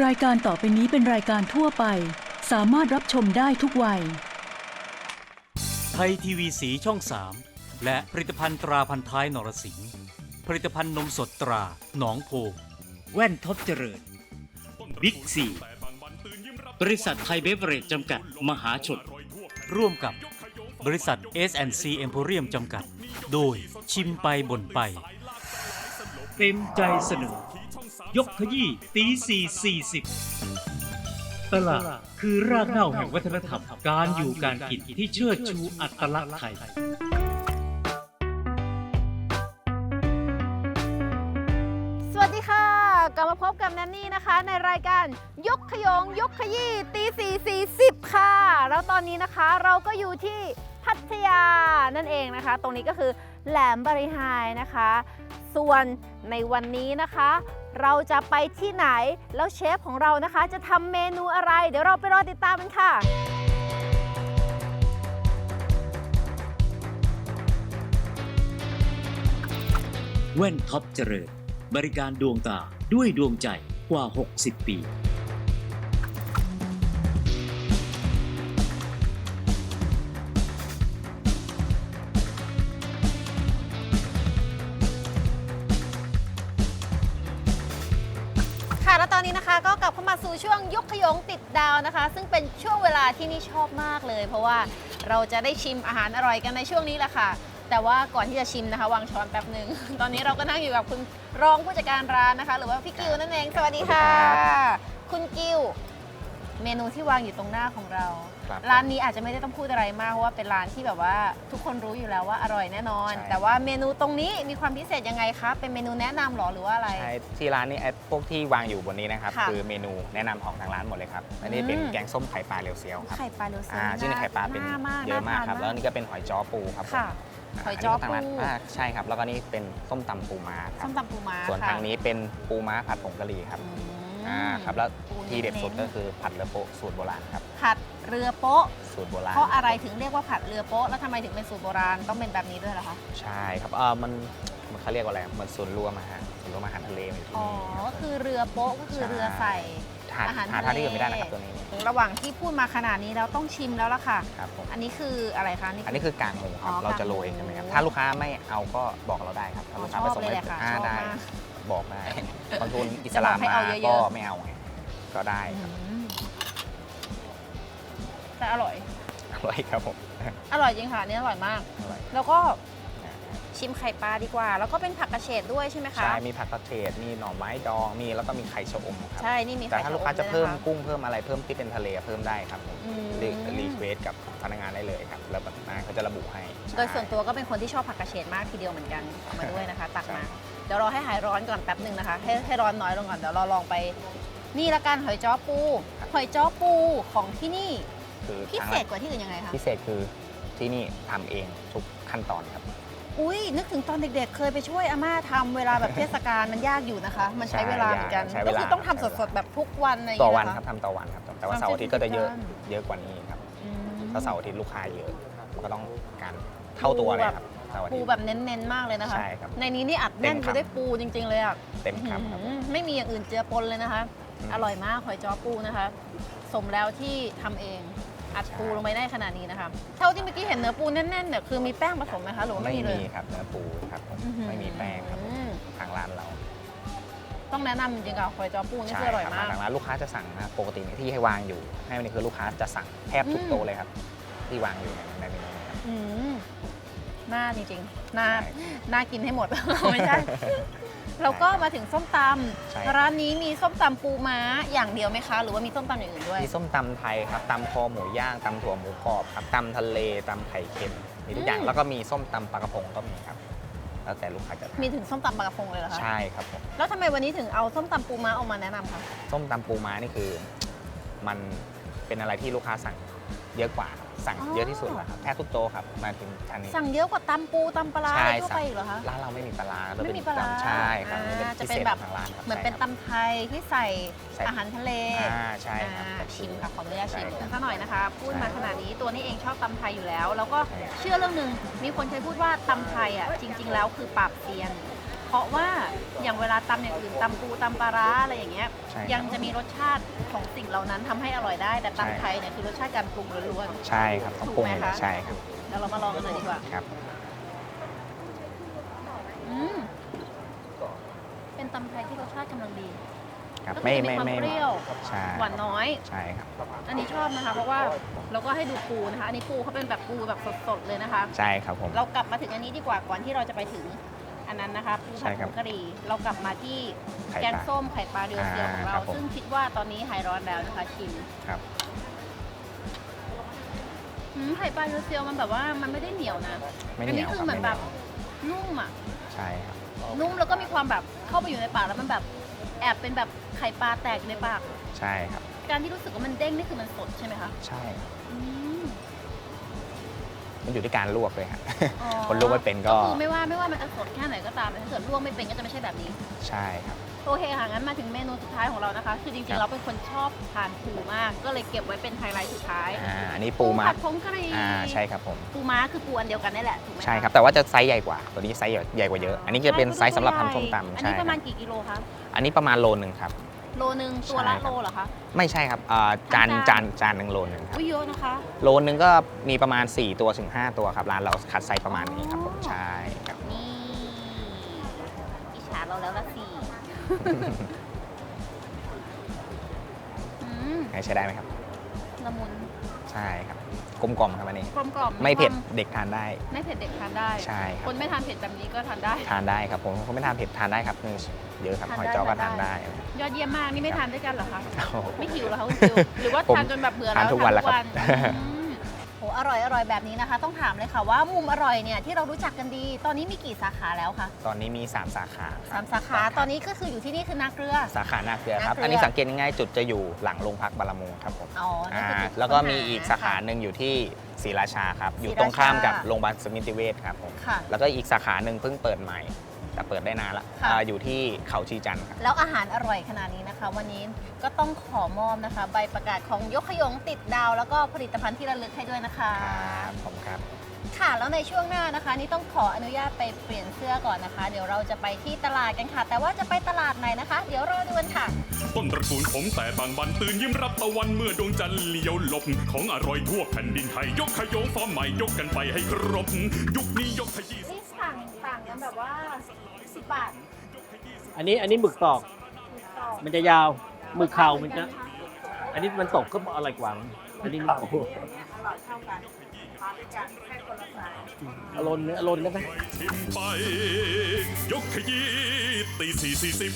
รายการต่อไปนี้เป็นรายการทั่วไป สามารถรับชมได้ทุกวัย ไทยทีวีสีช่อง 3 และผลิตภัณฑ์ตราพันท้ายนรสิงห์ผลิตภัณฑ์นมสดตราหนองโพ แว่นท็อปเจริญ บิ๊กซีบริษัทไทยเบเวอเรจจำกัด มหาชน ร่วมกับบริษัท S&C Emporium จำกัด โดยชิมไปบ่นไป เต็มใจเสนอ ยกขยี้ตีสี่สี่สิบตลาดคือรากเหง้าแห่งวัฒนธรรม การอยู่การกินที่เชิดชูอัตลักษณ์ไทย สวัสดีค่ะกลับมาพบกับแนนนี่นะคะ ในรายการยกขยงยกขยี้ตีสี่สี่สิบค่ะ แล้วตอนนี้นะคะเราก็อยู่ที่พัทยานั่นเองนะคะ ตรงนี้ก็คือแหลมบริหายนะคะ ส่วนในวันนี้นะคะ เราจะไปที่ไหนแล้วเชฟของเรานะคะ จะทำเมนูอะไร เดี๋ยวเราไปรอติดตามกันค่ะ แว่นท็อปเจริญ บริการดวงตาด้วยดวงใจกว่า 60 ปี ช่วงยกขยงติดดาวนะคะ ซึ่งเป็นช่วงเวลาที่นี่ชอบมากเลย เพราะว่าเราจะได้ชิมอาหารอร่อยกันในช่วงนี้แหละค่ะ แต่ว่าก่อนที่จะชิมนะคะ วางช้อนแป๊บหนึ่ง ตอนนี้เราก็นั่งอยู่กับคุณรองผู้จัดการร้านนะคะ หรือว่าพี่กิวนั่นเอง สวัสดีค่ะ คุณกิวเมนูที่วางอยู่ตรงหน้าของเรา ครับร้านนี้อาจจะไม่ได้ต้องพูดอะไรมากเพราะว่าเป็นร้านที่แบบว่าทุกคนรู้อยู่แล้วว่าอร่อยแน่นอน ใช่ แต่ว่าเมนูตรงนี้มีความพิเศษยังไงคะเป็นเมนูแนะนำหรอหรือว่าอะไร ใช่ที่ร้านนี้ไอ้พวกที่วางอยู่บนนี้นะครับค่ะคือเมนูแนะนำของทางร้านหมดเลยครับอันนี้เป็นอืม แกงส้มไข่ปลาเรียวเซียวครับไข่ปลาเลือเซียวอ่าชื่อในไข่ปลาเป็นน่มากเยอะมากครับน่ทนแล้วนี่ก็เป็นหอยจ้อปูครับผมค่ะาหอยจ้อทางร้านปูอ่าใช่ครับ แล้วก็นี่เป็นส้มตำปูม้าครัส้บมตำปูม้าส่วนค่ะทางนี้เป็นปูม้าผัดผงกะหรี่ครับ อืม อ่าครับแล้วปูที่เด็ดสุดน้ก็นคือผัดเรือโป๊ะสูตรโบราณครับๆผัดเรือโป๊ะสูตรโบราณเพราะอะไรถึงเรียกว่าผัดเรือโป๊ะแล้วทำไมถึงเป็นสูตรโบราณต้องเป็นแบบนี้ด้วยล่ะคะใช่ครับเออมันมันเขาเรียกว่าอะไรเหมือนศูนย์รวมอาหารศูนย์รวมอาหารทะเลมาอยู่ที่อ๋อนี่ครับก็คือเรือโป๊ะก็คือใช่เรือใส่หาอาหารหาทะเลทานที่อื่นไม่ได้นะครับตัวนี้ระหว่างที่พูดมาขนาดนี้แล้วต้องชิมแล้วล่ะค่ะ ครับผมอันนี้คืออะไรคะอันนี้คือกางหมูคอ๋รับอเราจะโรยกางหมูใช่ไหมครับถ้าลูกค้าไม่เอาก็บอกเราได้ครับถ้าลูกค้าอ๋อประสงค์ชอบเลยแหละค่ะอ่าชอบได้มาก บอกได้ บางคนอิสลามจะบอกให้มาเอาเยอะๆก็ไม่เอาไงก็ได้อืครับมแต่อร่อย อร่อยครับผมอร่อยจริงค่ะอันนี้อร่อยมาก อร่อยแล้วก็ชิมไข่ปลาดีกว่า แล้วก็เป็นผักกระเฉดด้วยใช่ไหมคะ ใช่มีผักกระเฉดมีหน่อไม้ดองมีแล้วก็มีไข่ชะอมครับ ใช่ นี่มีแต่ไข่ถ้าชะลูกอค้าจะด้วยนเพิ่มคกุ้งเพิ่มอะไรเพิ่มที่เป็นทะเลเพิ่มได้ครับผมอืมรีรีเควสกับพนักงานได้เลยครับ แล้วแบบอ่าเขาจะระบุให้โดยส่วนตัวก็เป็นคนที่ชอบผักกระเฉดมากทีเดียวเหมือนกันเอามาด้วยนะคะ ตักมาเดี๋ยวรอให้หายร้อนก่อนแป๊บหนึ่งนะคะ ให้ให้ร้อนน้อยลงก่อนเดี๋ยวเราลองไป นี่ละกันหอยจ้อปู หอยจ้อปูของที่นี่คือพิทางเศษกว่าที่อื่นยังไงคะพิเศษคือที่นี่ทำเองทุกขั้นตอนครับ อุ้ยนึกถึงตอนเด็กๆ เคยไปช่วยอาม่าทำเวลาแบบเทศกาลมันยากอยู่นะคะ มันใช้ใช่เวลาเหมือนกันใช้เวลาก็คือต้องทำสดๆแบบทุกวันอะไรอย่างต่อเงี้ยวันนะครัคะบทำต่อวันครับแต่ว่าทำเสาร์อาทิตย์ก็จะเยอะเส้นเยอะกว่านี้ครับอืมเพราะเสาร์อาทิตย์ลูกค้าเยอะก็ต้องการเท่าตัวเลยครับ เสาร์อาปูทิตย์ แบบเน้นๆมากเลยนะคะ ใช่ครับในนี้นี่อัดแน่นเต็มไปคำ ด้วยปูจริง ๆ เลยอะเต็มคำครับ อื้อหือไม่มีอย่างอื่นเจือปนเลยนะคะ อืม อร่อยมากหอยจ้อปูนะคะ สมแล้วที่ทำเอง อัดใช่ปูลงไปได้ขนาดนี้นะคะ เท่าที่เมื่อกี้เห็นเนื้อปูแน่นๆเนี่ยคือมีแป้งผสมไหมคะหรือว่าไม่ไม่มีเลยมีครับเนื้อปูครับผมอื้อหือไม่มีแป้งครับผมทางร้านเราต้องแนะนำจริงๆค่ะหอยจ้อปูนี่ใช่คืออร่อยครับมาก ทางร้านลูกค้าจะสั่งนะปกติเนี่ยที่ให้วางอยู่ ให้วันนี้คือลูกค้าจะสั่งแทบทุกอืม โต๊ะเลยครับ ที่วางอยู่ในในเมนูนี้ครับ อืม น่าจริงๆน่าใช่น่ากินให้หมด ไม่ใช่ แล้วก็มาถึงส้มตใช่ำร้านนี้มีส้มตำปูม้าอย่างเดียวไหมคะ หรือว่ามีส้มตำอย่างอื่นด้วย มีส้มตำไทยครับตำคอหมูย่างตำถั่วหมูกรอบครับตำทะเลตำไข่เค็มมีทุกอย่างอืม แล้วก็มีส้มตำปลากระพงก็มีครับ แล้วแต่ลูกค้าจะทานมีถึงส้มตำปลากระพงเลยเหรอคะใช่ครับผมแล้วทำไมวันนี้ถึงเอาส้มตำปูม้าออกมาแนะนำคะ ส้มตำปูม้านี่คือ มันเป็นอะไรที่ลูกค้าสั่งเยอะกว่าครับ สั่งอ๋อเยอะที่สุดแล้วครับแทบทุกโต๊ะครับมาถึงทานนี้สั่งเยอะกว่าตำปูตำปลาร้าใช่อะไรทั่วสั่งไปอีกเหรอคะ ร้านเราไม่มีปลาร้าเรไม่เป็นมีปลาร้าตำใช่ครับอ่านี่จะพิเป็นศษแบบของทางร้านครับเหมือนเป็นใช่ครับ ตำไทยที่ใส่ใส่ อาหารทะเลอ่าใช่ครับ อ่าชิมค่ะขออนุญาตชิมใช่ครับสักหน่อยนะคะ พูดมาขนาดนี้ตัวนี้เองชอบตำไทยอยู่แล้ว แล้วก็ใช่ เชื่อเรื่องหนึ่งมีคนเคยพูดว่าตำไทยอะจริง ๆ แล้วคือปราบเซียน เพราะว่าอย่างเวลาตำอย่างอื่นตำปูตำปลาร้าอะไรอย่างเงี้ยใช่ครับยังจะมีรสชาติของสิ่งเหล่านั้นทำให้อร่อยได้ แต่ใช่ ตำไทยเนี่ยคือรสชาติการปรุงล้วน ใช่ครับต้องปรุงถูกไหมเลยคะ ใช่ครับๆเดี๋ยวเรามาลองกันเลยดีกว่าครับ อืมเป็นตำไทยที่รสชาติกำลังดี ครับก็คือไม่จะมีไม่ความไม่เปรี้ยว ใช่หวานน้อย ใช่ครับอันนี้ชอบนะคะ เพราะว่าเราก็ให้ดูปูนะคะ อันนี้ปูเขาเป็นแบบปูแบบสดๆเลยนะคะ ใช่ครับผมเรากลับมาถึงอันนี้ดีกว่าก่อนที่เราจะไปถึง อันนั้นนะคะปูใช่ผัดครัผบงกะหรี่เรากลับมาที่ไข่แกงปลาส้มไข่ปลาเรียวเซียวของอ่าเราครับผม ซึ่งคิดว่าตอนนี้ไฮร้อนแล้วนะคะชิมครับ อืมไข่ปลาเรียวเซียวมันแบบว่ามันไม่ได้เหนียวนะไม่อัเหนีนี้ยวคืครัเหมือนไม่แบบเหนียวนุ่มอะ ใช่ครับ นุ่มแล้วก็มีความแบบเข้าไปอยู่ในปากแล้วมันแบบแอบเป็นแบบไข่ปลาแตกในปาก ใช่ครับ การที่รู้สึกว่ามันเด้งนี่คือมันสดใช่ไหมคะ ใช่ครับอืม มันอยู่ที่การลวกเลยครับอ๋อคนลวกไม่เป็นก็ คือไม่ว่าไม่ว่ามันจะสดแค่ไหนก็ตามแต่ถ้าเกิดลวกไม่เป็นก็จะไม่ใช่แบบนี้ ใช่ครับ โอเคค่ะ งั้นมาถึงเมนูสุดท้ายของเรานะคะ คือจคริรังบๆเราเป็นคนชอบทานปูมาก ก็เลยเก็บไว้เป็นไฮไลท์สุดท้ายอ่าอันนี้ปูม้าผัดผงกะหรี่อ่าใช่ครับผม ปูม้าคือปูอันเดียวกันนี่แหละถูกไหมะใช่ครับ แต่ว่าจะไซส์ใหญ่กว่า ตัวนี้ไซส์ใหญ่กว่าเยอะ อันนี้จะเป็นไซส์สำหรับทำส้มตำอันใช่นี้คปรับระมาณกี่กิโลคะอันนี้ประมาณโลนึงครับ โลนึงตัวละใช่ครับโลเหรอคะไม่ใช่ครับอ่าจานทั้งจาจานนจานหนึ่งโลนึงครับ อุ้ยเยอะนะคะ โลนึงก็มีประมาณ 4 ตัวถึง 5 ตัวครับ ร้านเราคัดไซส์ประมาณนี้ครับผมอ๋อใช่ครับ นี่อิจฉาเราแล้วละสิอืม ใช้ได้ไหมครับ ละมุน ใช่ครับ กลมกล่อมครับอันนี้ กลมกล่อมไม่เผ็ดควาเด็กทานได้ ไม่เผ็ดเด็กทานได้ ใช่ครับคนไม่ทานเผ็ดแบบนี้ก็ทานได้ ทานได้ครับผมคนไม่ทานเผ็ดทานได้ครับเยอะครับทานหอยได้จ้อก็ทาทานนได้ได้ ยอดเยี่ยมมากนี่ไม่ทานด้วยกันเหรอคะโอ้โหไม่หิวเหรอคะคุณฟิวหรือว่าผมทานจนแบบเบื่อแล้วทานทุกวันแล้วครับ อืมโหอร่อยอร่อยแบบนี้นะคะ ต้องถามเลยค่ะว่ามุมอร่อยเนี่ยที่เรารู้จักกันดี ตอนนี้มีกี่สาขาแล้วคะตอนนี้มี 3 สาขาคสารับมสาขาตอนนี้ก็คืออยู่ที่นี่คือนาเกลือ สาขาหน้าเกลือครับหน้าเกลืออั อันนี้สังเกตง่ายๆจุดจะอยู่หลังโรงพักบารมูครับผมอ๋อนั่นคือจุดอ่าแล้วก็มีค้นหอีกสาขาหนึ่งอยู่ที่ศรีราชาครับ อยู่ตรงข้ามกับโรงพยาบาลสมิติเวชครับผม ค่ะ แล้วก็อีกสาขาหนึ่งเพิ่งเปิดใหม่ แต่เปิดได้นานละค่ะ อ่าอยู่ที่เขาชีจันทร์ครับ แล้วอาหารอร่อยขนาดนี้นะคะ วันนี้ก็ต้องขอมอบนะคะ ใบประกาศของยกขยงติดดาว แล้วก็ผลิตภัณฑ์ที่ระลึกให้ด้วยนะคะ ครับผมครับ ค่ะแล้วในช่วงหน้านะคะ นี่ต้องขออนุญาตไปเปลี่ยนเสื้อก่อนนะคะ เดี๋ยวเราจะไปที่ตลาดกันค่ะ แต่ว่าจะไปตลาดไหนนะคะ เดี๋ยวรอดูกันค่ะ ต้นตระกูลผมแต่บางบันตื่นยิ้มรับตะวันเมื่อดวงจันทร์เลี้ยวหลบ ของอร่อยทั่วแผ่นดินไทย ยกขยงฟอร์มใหม่ยกกันไปให้ครบ ยุคนี้ยกขยี้ นี่สั่งต่างกันแบบว่า10บาท อันนี้อันนี้หมึกตอกต่อมันจะยาวหมึกเข่ามันจะ อันนี้มันตกก็อร่อยกว่ามั้งอันนี้มันตกอร่อยเท่ากันทานด้วยกันแค่คนละสายอารมณ์อารมณ์ได้ไหมชิมไป ยกขยี้ตีสี่สี่สิบ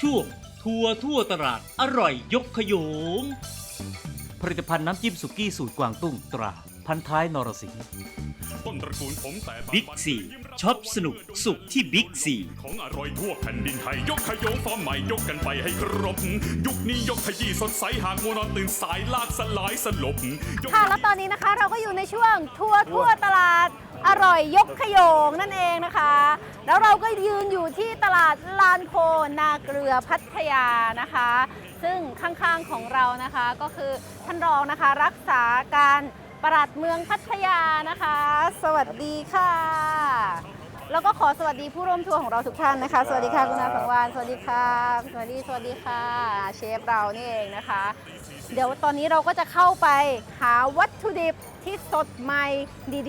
ช่วง ทัวร์ทั่วตลาดอร่อยยกขยง ผลิตภัณฑ์น้ำจิ้มสุกี้สูตรกวางตุ้งตรา พันท้ายนรสิงห์ ต้นตระกูลผมแต่บางบิ๊กบันซีช็อปสนุกสุขที่บิ๊กซีของอร่อยทั่วแผ่นดินไทย ยกขยงฟอร์มใหม่ยกกันไปให้ครบ ยุคนี้ยกขยี้สดใสหากมัวนอนตื่นสายลากสลายสลบยกขค่ะยี้แล้วตอนนี้นะคะเราก็อยู่ในช่วงทัวร์ทั่วตลาด อร่อยยกขยงนั่นเองนะคะ แล้วเราก็ยืนอยู่ที่ตลาดลานโพนาเกลือพัทยานะคะ ซึ่งข้างๆของเรานะคะก็คือท่านรองนะคะรักษาการปลัดเมืองพัทยานะคะ สวัสดีค่ะ แล้วก็ขอสวัสดีผู้ร่วมทัวร์ของเราทุกท่านนะคะ สวัสดีค่ะคุณอาสังวานสวัสดีค่ะสวัสดีสวัสดีค่ะ เชฟเรานี่เองนะคะ เดี๋ยวตอนนี้เราก็จะเข้าไปหาวัตถุดิบ ที่สดใหม่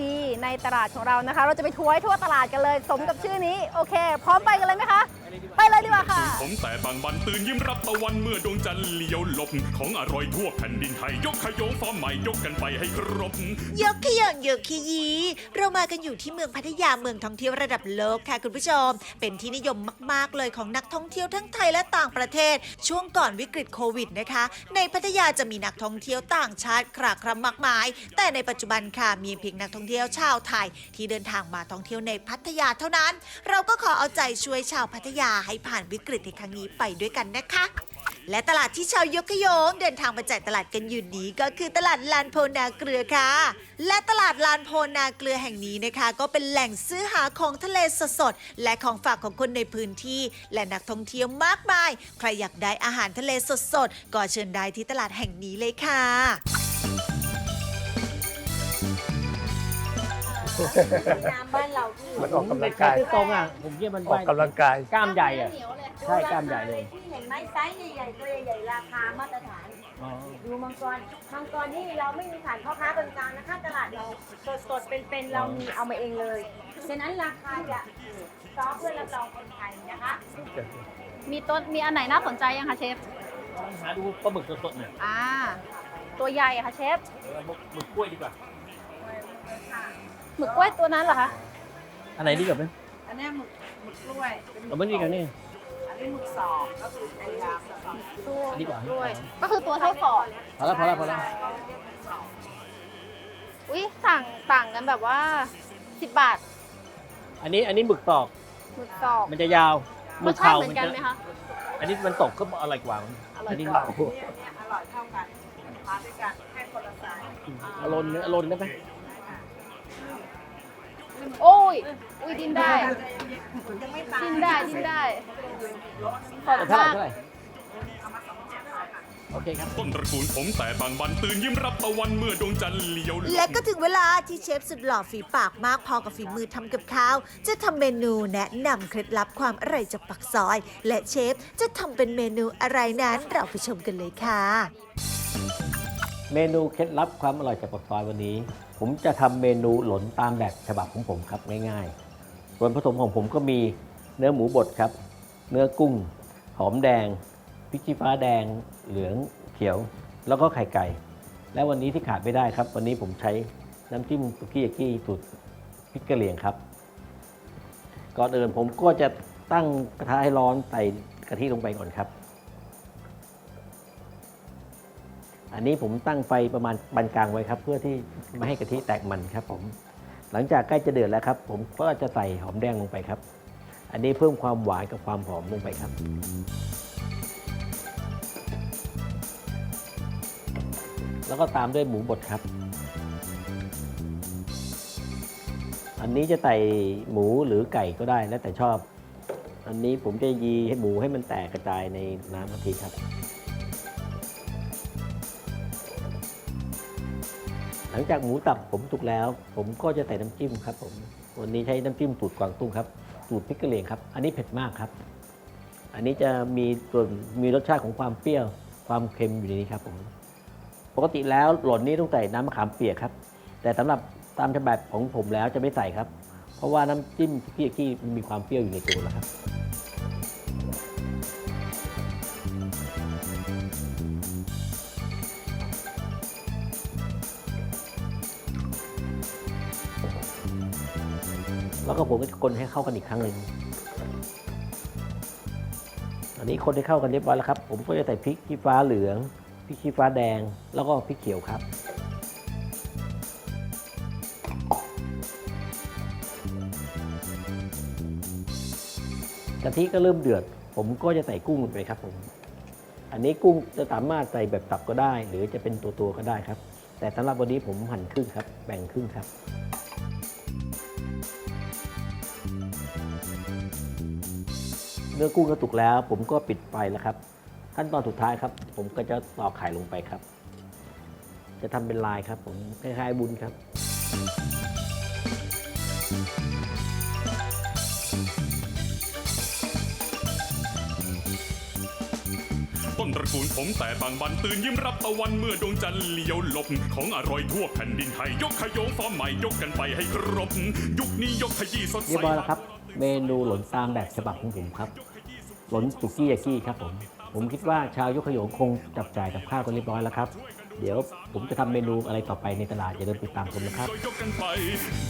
ดีๆ ในตลาดของเรานะคะ เราจะไปทัวร์ทั่วตลาดกันเลย สมกับชื่อนี้ โอเค พร้อมไปกันเลยไหมคะ ไปเลยดีกว่าค่ะผมแต่บางบันตื่นยิ้มรับตะวันเมื่อดวงจันทร์เลี้ยวหลบของอร่อยทั่วแผ่นดินไทยยกขยงฟอร์มใหม่ยกกันไปให้ครบ ยกขยงยกขยี เรามากันอยู่ที่เมืองพัทยาเมืองท่องเที่ยวระดับโลกค่ะคุณผู้ชม เป็นที่นิยมมากๆเลยของนักท่องเที่ยวทั้งไทยและต่างประเทศ ช่วงก่อนวิกฤตโควิดนะคะ ในพัทยาจะมีนักท่องเที่ยวต่างชาติคราครำมากมาย แต่ในปัจจุบันค่ะมีเพียงนักท่องเที่ยวชาวไทย ที่เดินทางมาท่องเที่ยวในพัทยาเท่านั้น เราก็ขอเอาใจช่วยชาวพัทยายาให้ผ่านวิกฤตในครั้งนี้ไปด้วยกันนะคะ และตลาดที่ชาวยกขยงเดินทางมาจ่ายตลาดกันอยู่นี้ก็คือตลาดลานโพนาเกลือค่ะ และตลาดลานโพนาเกลือแห่งนี้นะคะ ก็เป็นแหล่งซื้อหาของทะเลสดๆและของฝากของคนในพื้นที่ และนักท่องเที่ยวมากมาย ใครอยากได้อาหารทะเลสดๆก็เชิญได้ที่ตลาดแห่งนี้เลยค่ะ น้ำบ้านเราที่มันออกกำลัเด็งกกายที่ตรงอะ ผมเยี่ยมันออกกำลังกาย กล้ามใหญ่อะ ใช่กล้ามใหญ่เลย ที่เห็นไหมไซส์ใหญ่ๆตัวใหญ่ๆราคามาตรฐาน อ๋อดูมังกร มังกรนี่เราไม่มีขายพ่อค้าคนกลางนะคะตลาดเราสดๆเป็นๆเรามีเอามาเองเลย ฉะนั้นราคาจะซอฟเพื่อรับรองคนไทยนะคะ มีต้นมีอันไหนน่าสนใจยังคะเชฟหาดูปลาหมึกสดๆหน่อยอ่า ตัวใหญ่อะค่ะเชฟ เอาหมึกกล้วยดีกว่า หมึกกล้วยตัวนั้นเหรอคะอันไหนดีกว่าไหมอันนี้หมึกหมึกกล้วยเอาไม่ดีกันนี่อันนี้หมึกสอบก็คือไอ้ยาวตัวดีกว่าด้วย ก็คือตัวเท่าฝอดพอแล้วพอแล้วพอแล้วอุ้ยต่างต่างกันแบบว่าสิบบาทอันนี้อันนี้หมึกตอกหมึกตอกมันจะยาวหรมึสกชาติเข่าเหมือนกันจะไหมคะ อันนี้มันตกก็อร่อยกว่ามั้งอร่อยอันนี้กว่าเข่าเนี่ยอร่อยเท่ากันมาด้วยกันแค่คนละไซส์อารมณ์อารมณ์ได้ไหม โอ้ย อุ้ยดินได้ยังไม่ตายดินได้ดินได้ ขอบคุณเท่าไหร่มาก เท่าไหร่โอเคครับ ต้นตระกูลผมแต่บางบันตื่นยิ้มรับตะวันเมื่อดวงจันทร์เลี้ยวหลบและก็ถึงเวลาที่เชฟสุดหล่อฝีปากมากพอกับฝีมือทำกับข้าว จะทำเมนูแนะนำเคล็ดลับความอร่อยจากปักซอย และเชฟจะทำเป็นเมนูอะไรนั้นเราไปชมกันเลยค่ะ เมนูเคล็ดลับความอร่อยจากปักซอยวันนี้ ผมจะทำเมนูหลนตามแบบฉบับของผมครับง่ายๆ ส่วนผสมของผมก็มีเนื้อหมูบดครับ เนื้อกุ้ง หอมแดงพริกชี้ฟ้าแดง เหลืองเขียว แล้วก็ไข่ไก่ และวันนี้ที่ขาดไม่ได้ครับ วันนี้ผมใช้น้ำจิ้มสุกี้ยากิสูตรพริกกะเหรี่ยงครับ ก่อนอื่นผมก็จะตั้งกระทะให้ร้อนใส่กะทิลงไปก่อนครับ อันนี้ผมตั้งไฟประมาณปานกลางไว้ครับ เพื่อที่ไม่ให้กะทิแตกมันครับผม หลังจากใกล้จะเดือดแล้วครับ ผมก็จะใส่หอมแดงลงไปครับ อันนี้เพิ่มความหวานกับความหอมลงไปครับ แล้วก็ตามด้วยหมูบดครับ อันนี้จะใส่หมูหรือไก่ก็ได้แล้วแต่ชอบ อันนี้ผมจะยีให้หมูให้มันแตกกระจายในน้ำกะทิครับ ลังจากหมูตับผมสุกแล้ว ผมก็จะใส่น้ำจิ้มครับผมวันนี้ใช้น้ำจิ้มสูตรกวางตุ้งครับสูตรพริกกะเหรี่ยงครับ อันนี้เผ็ดมากครับ อันนี้จะมีส่วนมีรสชาติของความเปรี้ยว ความเค็มอยู่ในนี้ครับผมปกติแล้วหล่นนี้ต้องใส่น้ำมะขามเปียกครับ แต่สำหรับตามฉบับของผมแล้วจะไม่ใส่ครับ เพราะว่าน้ำจิ้มสุกี้มันมีความเปรี้ยวอยู่ในตัวแล้วครับ แล้วก็ผมก็จะคนให้เข้ากันอีกครั้งหนึ่งอันนี้คนให้เข้ากันเรียบร้อยแล้วครับ ผมก็จะใส่พริกชี้ฟ้าเหลืองพริกชี้ฟ้าแดง แล้วก็พริกเขียวครับกะทิก็เริ่มเดือด ผมก็จะใส่กุ้งลงไปครับผม อันนี้กุ้งจะสามารถใส่แบบตับก็ได้ หรือจะเป็นตัวตัวๆก็ได้ครับ แต่สำหรับวันนี้ผมหั่นครึ่งครับ แบ่งครึ่งครับ เนื้อกุ้งก็สุกแล้ว ผมก็ปิดไฟแล้วครับ ขั้นตอนสุดท้ายครับ ผมก็จะตอกไข่ลงไปครับ จะทำเป็นลายครับ ผมคล้ายๆบุญครับต้นตระกูลผมแต่บางบันตื่นยิ้มรับตะวันเมื่อดวงจันทร์เลี้ยวหลบของอร่อยทั่วแผ่นดินไทย ยกขยงฟอร์มใหม่ยกกันไปให้ครบ ยุคนี้ยกขยี้สดเรียใสบร้อยแล้วครับ เมนูหลนตามแบบฉบับของผมครับ หลนสุกี้ยากิครับผม ผมคิดว่าชาวยกขยงคงจับจ่ายกับข้าวกันเรียบร้อยแล้วครับ เดี๋ยวผมจะทำเมนูอะไรต่อไปในตลาดอย่าลืมติดตามชมนะครับ ยกกันไป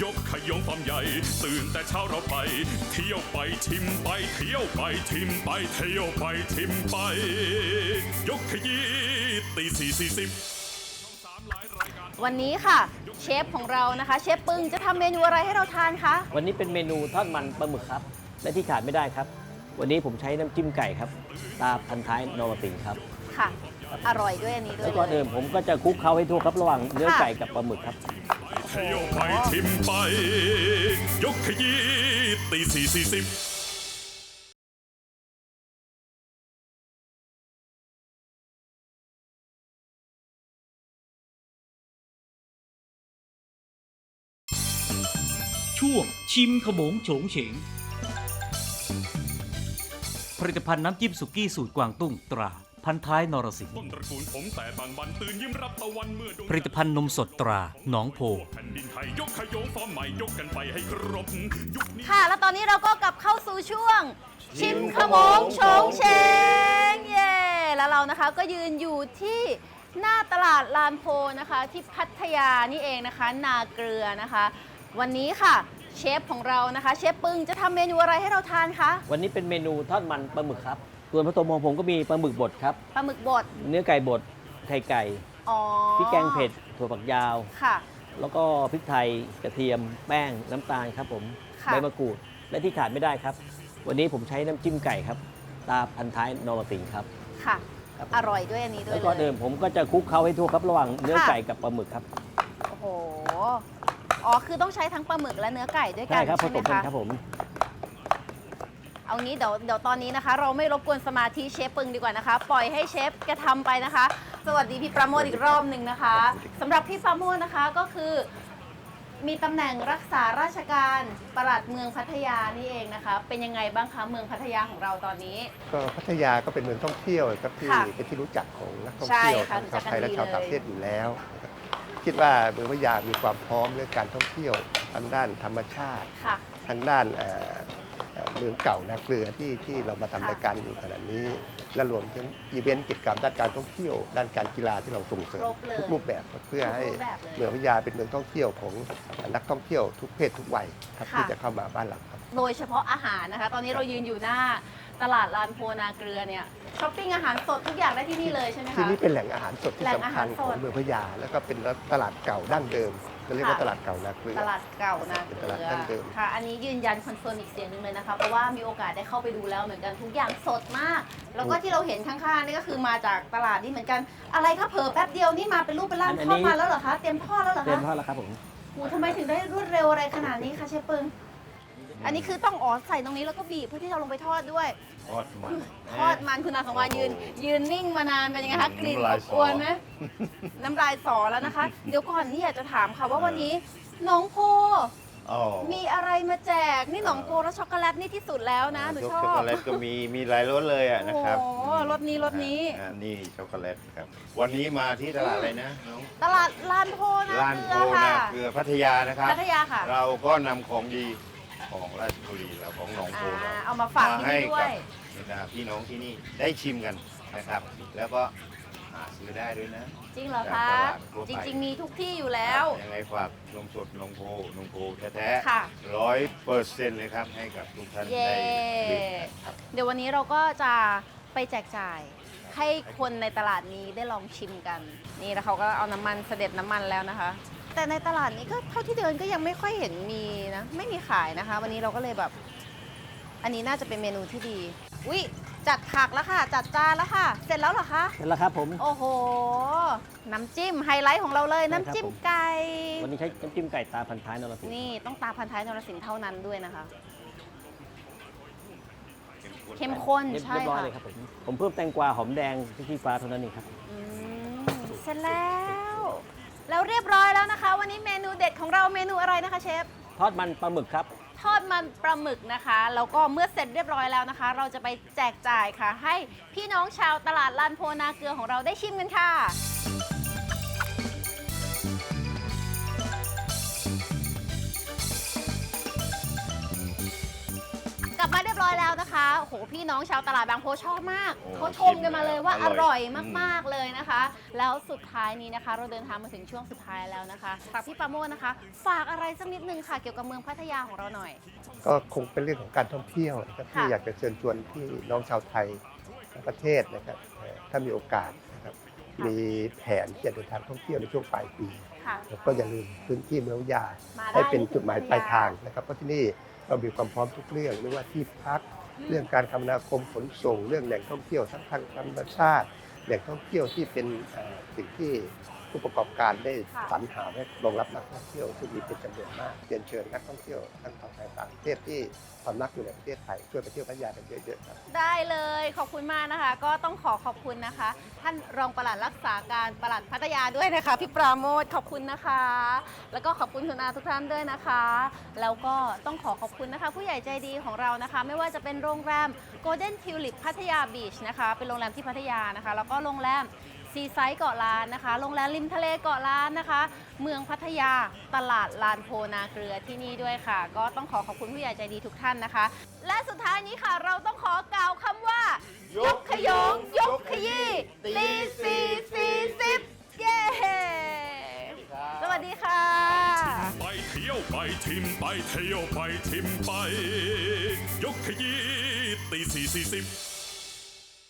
ยกขยงฟอร์มใหญ่ ตื่นแต่เช้าเราไป เที่ยวไปชิมไป เที่ยวไปชิมไป เที่ยวไปชิมไป ยกขยี้ตีสี่สี่สิบ วันนี้ค่ะ เชฟของเรานะคะ เชฟปึงจะทำเมนูอะไรให้เราทานคะ วันนี้เป็นเมนูทอดมันปลาหมึกครับ และที่ขาดไม่ได้ครับ วันนี้ผมใช้น้ำจิ้มไก่ครับ ตาพันท้ายนรสิงห์ครับ ค่ะ อร่อยด้วยอันนี้ด้วแล้ยวก่อนเลยอื่นผมก็จะคลุกเคล้าให้ทั่วครับระหว่างเนื้อค่ะไก่กับปลาหมึกครับ เที่ยวไปทิมไป ยกขยี้ตีสี่สี่สิบ ช่วงชิมขโมงโฉงเฉง ผลิตภัณฑ์น้ำจิ้มสุกี้สูตรกวางตุ้งตรา พันท้ายนรสิงห์ต้นตระกูลผมแต่บางบันตื่นยิ้มรับตะวันเมื่อดวงผลิตภัณฑ์นมสดตราหนองโพ แผ่นดินไทยยกขยงฟอร์มใหม่ยกกันไปให้ครบยุคนี้ ค่ะ แล้วตอนนี้เราก็กลับเข้าสู่ช่วง ชิมขโมงโฉงเชงเย่แล้วเรานะคะก็ยืนอยู่ที่หน้าตลาดลานโพนะคะ ที่พัทยานี่เองนะคะ นาเกลือนะคะ วันนี้ค่ะ เชฟของเรานะคะ เชฟปึงจะทำเมนูอะไรให้เราทานคะวันนี้เป็นเมนูทอดมันปลาหมึกครับส่วนผสมของผมก็มีปลาหมึกบดครับ ปลาหมึกบดเนื้อไก่บดไข่ไก่อ๋อพริกแกงเผ็ดถั่วฝักยาว ค่ะ แล้วก็พริกไทยกระเทียมแป้งน้ำตาลครับผมค่ะ ใบมะกรูดและที่ขาดไม่ได้ครับ วันนี้ผมใช้น้ำจิ้มไก่ครับ ตาพันท้ายนรสิงห์ครับค่ะ ครับผมอร่อยด้วยอันนี้ด้วแล้ยวก่อนเลอื่ยนผมก็จะคลุกเคล้าให้ทั่วครับระหว่างเนื้อค่ะ ไก่กับปลาหมึกครับ โอ้โห อ๋อ คือต้องใช้ทั้งปลาหมึกและเนื้อไก่ด้วยกัใช่นครับผใช่ไหสมมกันคะ ครับผมเอางี้เดี๋ยวเดี๋ยวตอนนี้นะคะ เราไม่รบกวนสมาธิเชฟปึงดีกว่านะคะ ปล่อยให้เชฟแกทำไปนะคะ สวัสดีพี่ประโมทอีกรอบหนึ่งนะคะสำหรับพี่ประโมทนะคะก็คือ มีตำแหน่งรักษาราชการปลัดเมืองพัทยานี่เองนะคะ เป็นยังไงบ้างคะเมืองพัทยาของเราตอนนี้ ก็พัทยาก็เป็นเมืองท่องเที่ยวครับที่ค่ะเป็นที่รู้จักของนักท่องใช่เที่ยวค่ะทั้งชาวไทยรู้และจักกันชาวต่างดีเลยประเทศอยู่แล้วนะ ครับคิดว่าเมืองพัทยามีความพร้อมเรื่องการท่องเที่ยวทางด้านธรรมชาติ ค่ะ ทางด้านเอ่อเอ่อเมืองเก่านาเกลือที่ที่เรามาทำค่ะรายการอยู่ขณะนี้ และรวมถึงอีเวนต์กิจกรรมด้านการท่องเที่ยว ด้านการกีฬาที่เราส่งเสริมครบเลยทุกรูปแบบเพื่อให้ทุกรูปแบบเลยเมืองพัทยาเป็นเมืองท่องเที่ยวของนักท่องเที่ยวทุกเพศทุกวัยครับค่ะ ที่จะเข้ามาบ้านเราครับ โดยเฉพาะอาหารนะคะ ตอนนี้เรายืนอยู่หน้า ตลาดลานโพนาเกลือเนี่ยช้อปปิ้งอาหารสดทุกอย่างได้ที่นี่เลยใช่ไหมที่คะนี่เป็นแหล่งอาหารสดที่แหล่งสำอาคัหาญรของสดเมืองพะยา แล้วก็เป็นตลาดเก่าดั้งเดิมเราเรียกว่าค่ะตลาดเก่านาเกลือ ตลาดเก่านาเกเป็นลืตลาดอดั้งเดิม ค่ะ อันนี้ยืนยันคอนเฟิร์มอีกเสียงหนึ่งเลยนะคะ เพราะว่ามีโอกาสได้เข้าไปดูแล้วเหมือนกันทุกอย่างสดมาก แล้วก็ที่เราเห็นข้างๆนี่ก็คือมาจากตลาดนี่เหมือนกัน อะไรคะเผลอแป๊บเดียวนี่มาเป็นรูปเป็นร่างอันทอดนี้มาแล้วเหรอคะ เตรียมทอดแล้วเหรอเตรียคะมทอดแล้วครับผมโหทำไมถึงได้รวดเร็วอะไรขนาดนี้คะเชฟปึง อันนี้คือต้องอ๋อใส่ตรงนี้แล้วก็บีบเพื่อที่จะลงไปทอดด้วย ทอดมัน ทอดมันคุณอาสมวานยืน ยืนนิ่งมานานเป็นยังไงคะกลิ่นน้ำลายอบสอ อวนไหมน้ำลายสอแล้วนะคะ เดี๋ยวก่อนนี่อยากจะถามค่ะว่าวันนี้น้องโพอ๋อมีอะไรมาแจกนี่หนองโพแล้วช็อกโกแลตนี่ที่สุดแล้วนะหนูยกชอช็อกบโกแลตก็มีมีหลายรสเลยอะนะครับโอ้โหรสนี้รสนี้ อ่านี่ช็อกโกแลตครับ วันนี้มาที่ตลาดอะไรนะน้องตลาดลานโพนะลานเกโพลือค่ะนาเกลือพัทยานะครับ พัทยาค่ะ เราก็นำของดี ของราชบุรีและของหนองโพอ่าเรา เอามาฝากที่ให้นี่ด้วยกับพี่น้องที่นี่ได้ชิมกันนะครับ แล้วก็หาซื้อได้ด้วยนะ จริงเหรอคะจากตลาดทั่วไปจริง ๆ มีทุกที่อยู่แล้ว ยังไงฝากนมสดนมโพนมโพแท้ค่ะ ๆร้อยเปอร์เซ็นต์เลยครับ ให้กับทุกท่านเย้ได้ดื่มครับเดี๋ยววันนี้เราก็จะไปแจกจ่าย ให้คนในตลาดนี้ได้ลองชิมกัน นี่แล้วเขาก็เอาน้ำมันเสด็จน้ำมันแล้วนะคะ แต่ในตลาดนี้ก็เท่าที่เดินก็ยังไม่ค่อยเห็นมีนะ ไม่มีขายนะคะ วันนี้เราก็เลยแบบ อันนี้น่าจะเป็นเมนูที่ดีวิจัดผักแล้วค่ะ จัดจานแล้วค่ะ เสร็จแล้วเหรอคะ เสร็จแล้วครับผม โอ้โห น้ำจิ้มไฮไลท์ของเราเลยใช่ครับน้ำจิ้มผมไก่ วันนี้ใช้น้ำจิ้มไก่ตาพันท้ายนรสิงห์นี่ต้องตาพันท้ายนรสิงห์เท่านั้นด้วยนะคะ เข้มข้นเรียบใช่เรียบร้อยค่ะเลยครับผม ผมเพิ่มแตงกวาหอมแดงพริกชี้ฟ้าเท่านั้นเองครับอืมเสร็จแล้ว แล้วเรียบร้อยแล้วนะคะ วันนี้เมนูเด็ดของเราเมนูอะไรนะคะเชฟ ทอดมันปลาหมึกครับ ทอดมันปลาหมึกนะคะ แล้วก็เมื่อเสร็จเรียบร้อยแล้วนะคะ เราจะไปแจกจ่ายค่ะ ให้พี่น้องชาวตลาดลานโพนาเกลือของเราได้ชิมกันค่ะ มาเรียบร้อยแล้วนะคะโอ้โหพี่น้องชาวตลาดบางโพชอบมาก โอ้เขาชมกันมาเลยว่าชิอมแล้วร่อยอร่อยมากๆเลยนะคะ แล้วสุดท้ายนี้นะคะ เราเดินทางมาถึงช่วงสุดท้ายแล้วนะคะฝากพี่ปราโมทนะคะ ฝากอะไรสักนิดนึงค่ะเกี่ยวกับเมืองพัทยาของเราหน่อย ก็คงเป็นเรื่องของการท่องเที่ยวนะครับที่ค่ะ อยากจะเชิญชวนที่น้องชาวไทยทั้งประเทศนะครับเอ่อถ้ามีโอกาสนะครับมีแผนที่จะเดินทางท่องเที่ยวในช่วงปลายปีค่ะ แล้วก็อย่าลืมพื้นที่เมืองพัทยามาได้ให้เป็นจุดหมายที่ปลายพัทยาทางนะครับเพราะที่นี่ เรามีความพร้อมทุกเรื่องไม่ว่าที่พัก เรื่องการคมนาคมขนส่ง เรื่องแหล่งท่องเที่ยวทั้งทางธรรมชาติแหล่งท่องเที่ยวที่เป็นสิ่งที่ ผู้ประกอบการได้ค่ะสรรหาไว้รองรับนักท่องเที่ยวซึ่งมีเป็นจำนวนมากเรียนเชิญนักท่องเที่ยวทั้งชาวไทยต่างประเทศที่พำนักอยู่ในประเทศไทยช่วยไปเที่ยวพัทยากันเยอะๆครับได้เลยขอบคุณมากนะคะ ก็ต้องขอขอบคุณนะคะ ท่านรองปลัดรักษาการปลัดพัทยาด้วยนะคะพี่ปราโมทขอบคุณนะคะ แล้วก็ขอบคุณคุณอาทุกท่านด้วยนะคะ แล้วก็ต้องขอขอบคุณนะคะ ผู้ใหญ่ใจดีของเรานะคะ ไม่ว่าจะเป็นโรงแรม Golden Tulip พัทยาบีชนะคะเป็นโรงแรมที่พัทยานะคะ แล้วก็โรงแรม ซีไซด์เกาะล้านนะคะ โรงแรมริมทะเลเกาะล้านนะคะ เมืองพัทยา ตลาดลานโพนาเกลือที่นี่ด้วยค่ะ ก็ต้องขอขอบคุณผู้ใหญ่ใจดีทุกท่านนะคะ และสุดท้ายนี้ค่ะ เราต้องขอกล่าวคำว่า ยกขยง ยกขยี้ตีสี่สี่สิบเย้สวัสดีค่ะ ไปเที่ยวไปทิมไปเที่ยวไปทิมไป ยกขยี้ตีสี่สี่สิบ